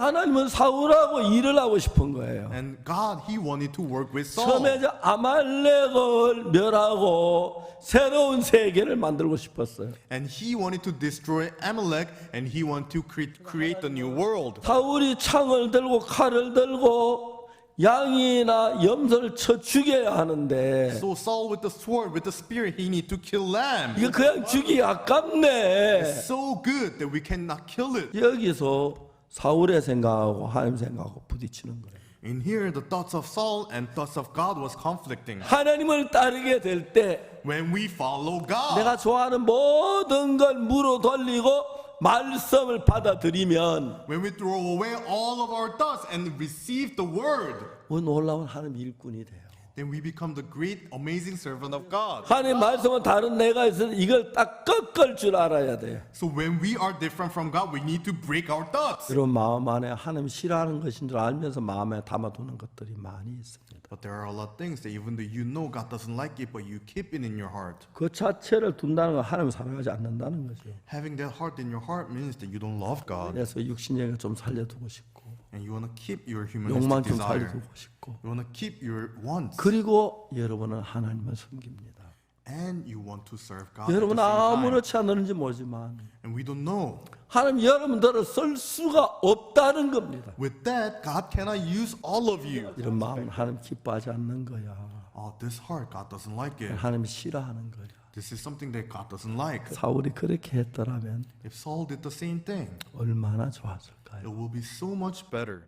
하나님은 사울하고 일을 하고 싶은 거예요. And God, He wanted to work with Saul. 처음에 이제 아말렉을 멸하고 새로운 세계를 만들고 싶었어요. And He wanted to destroy Amalek and He wanted to create, create the new world. 사울이 창을 들고 칼을 들고 양이나 염소를 쳐 죽여야 하는데 So Saul with the sword, with the spear, he need to kill lamb. 이거 그냥 죽이 아깝네. So good that we cannot kill it. 여기서 사울의 생각하고 하나님 생각하고 부딪히는 거예요. In here, the thoughts of Saul and thoughts of God was conflicting. 하나님을 따르게 될 때 When we follow God, 내가 좋아하는 모든 걸 무로 돌리고 말씀을 받아들이면 when we throw away all of our thoughts and receive the word, 그 놀라운 하나님 일꾼이 돼요. Then we become the great, amazing servant of God. 하나님 말씀은 다른 내가 있어서 이걸 딱 꺾을 줄 알아야 돼요. So when we are different from God, we need to break our thoughts. 여러분 마음 안에 하나님 싫어하는 것인 줄 알면서 마음에 담아두는 것들이 많이 있습니다. But there are a lot of things that even though you know God doesn't like it, but you keep it in your heart. 그 자체를 둔다는 건 하나님 사랑하지 않는다는 거죠. Having that heart in your heart means that you don't love God 그래서 육신적인 좀 살려두고 싶고 and you want to keep your humanistic 좀 desire. 살려두고 싶고 You want to keep your wants 그리고 여러분은 하나님을 섬깁니다. and you want to serve God. At the 여러분 same time. 아무렇지 않은지 모르지만 And we don't know. 하나님 여러분들을 쓸 수가 없다는 겁니다. With that, God cannot use all of you. 이런 마음은 하나님 기뻐하지 않는 거야. Oh, this heart, God doesn't like it. 하나님이 싫어하는 거야. This is something that God doesn't like. 사울이 그렇게 했더라면 If Saul did the same thing, 얼마나 좋았을까요? it will be so much better.